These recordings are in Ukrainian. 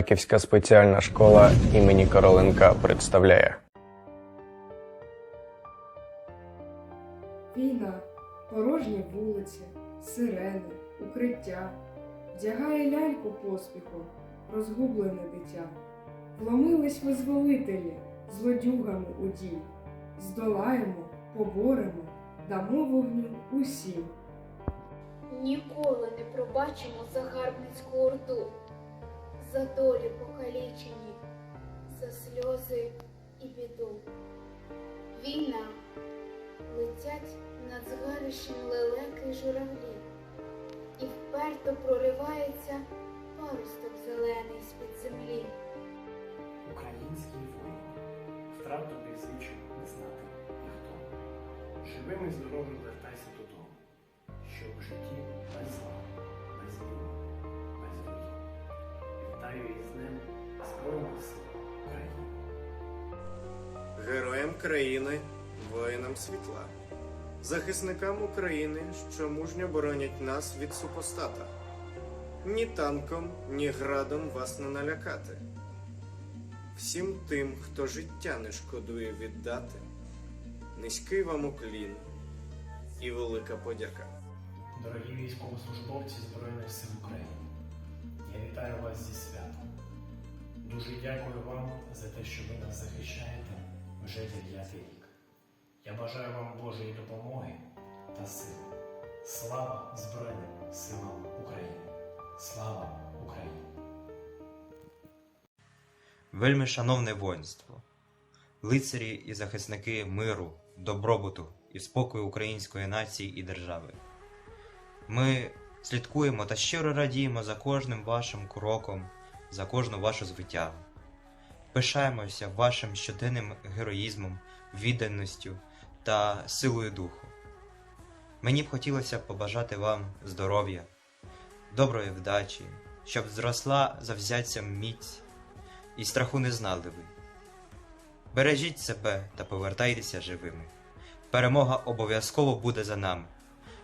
Харківська спеціальна школа імені Короленка представляє. Війна, порожні вулиці, сирени, укриття, вдягає ляльку поспіхом, розгублене дитя. Вломились визволителі, злодюгами у дім. Здолаємо, поборемо, дамо вогню усім. Ніколи не пробачимо загарбницьку орду, за долі покалічені, за сльози і біду. Війна летять над згарищем лелеки журавлі, і вперто проривається паросток зелений з-під землі. Українські воїни, втрату без не знати ніхто. Живим і здоровим вертайся додому, щоб в житті Вітаю із Днем Збройних сил України. Героям країни, воїнам світла, захисникам України, що мужньо боронять нас від супостата. Ні танком, ні градом вас не налякати. Всім тим, хто життя не шкодує віддати, низький вам уклін і велика подяка. Дорогі військовослужбовці Збройних сил України, я вітаю вас зі святом. Дуже дякую вам за те, що ви нас захищаєте вже дев'ятий рік. Я бажаю вам Божої допомоги та сили. Слава Збройним силам України! Слава Україні! Вельми шановне воїнство, лицарі і захисники миру, добробуту і спокою української нації і держави. Ми слідкуємо та щиро радіємо за кожним вашим кроком, за кожну вашу звитягу. Пишаємося вашим щоденним героїзмом, відданістю та силою духу. Мені б хотілося побажати вам здоров'я, доброї вдачі, щоб зросла завзяттям міць і страху не знали ви. Бережіть себе та повертайтеся живими. Перемога обов'язково буде за нами.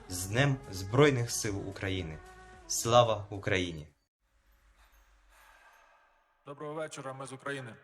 З Днем Збройних сил України. Слава Україні! Доброго вечора, ми з України.